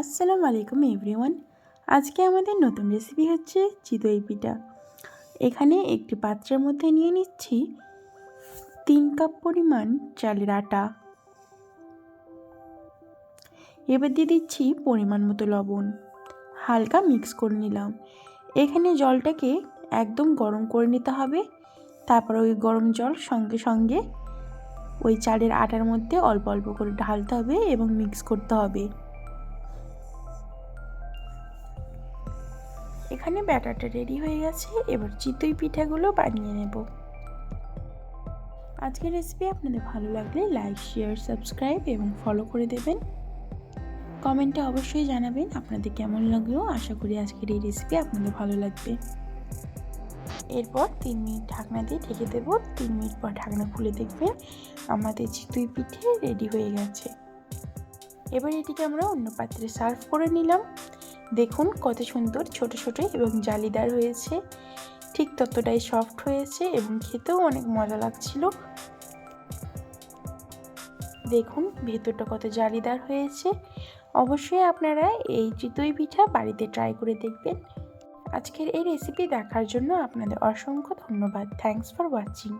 আসসালামু আলাইকুম এভরিওয়ান আজকে আমাদের নতুন রেসিপি হচ্ছে চিতই পিঠা। এখানে একটি পাত্রের মধ্যে নিয়ে নিচ্ছি তিন কাপ পরিমাণ চালের আটা। এবার দিয়ে দিচ্ছি পরিমাণ মতো লবণ। হালকা মিক্স করে নিলাম। এখানে জলটাকে একদম গরম করে নিতে হবে। তারপর ওই গরম জল সঙ্গে সঙ্গে ওই চালের আটার মধ্যে অল্প অল্প করে ঢালতে হবে এবং মিক্স করতে হবে। এখানে ব্যাটারটা রেডি হয়ে গেছে, এবার চিতই পিঠাগুলো বানিয়ে নেব। আজকের রেসিপি আপনাদের ভালো লাগলে লাইক শেয়ার সাবস্ক্রাইব এবং ফলো করে দেবেন। কমেন্টে অবশ্যই জানাবেন আপনাদের কেমন লাগল, আশা করি আজকের এই রেসিপি আপনাদের ভালো লাগবে। এরপর তিন মিনিট ঢাকনা দিয়ে ঢেকে দেবো, তিন মিনিট পর ঢাকনা খুলে দেখবেন আমাদের চিতই পিঠে রেডি হয়ে গেছে। এবার এটিকে আমরা অন্য পাত্রে সার্ভ করে নিলাম। দেখুন কত সুন্দর, ছোট ছোট এবং জালিদার হয়েছে। ঠিক ততটাই সফট হয়েছে এবং খেতেও অনেক মজা লাগছিল। দেখুন ভেতরটা কত জালিদার হয়েছে। অবশ্যই আপনারা এই চিতই পিঠা বাড়িতে ট্রাই করে দেখবেন। আজকের এই রেসিপি দেখার জন্য আপনাদের অসংখ্য ধন্যবাদ। Thanks for watching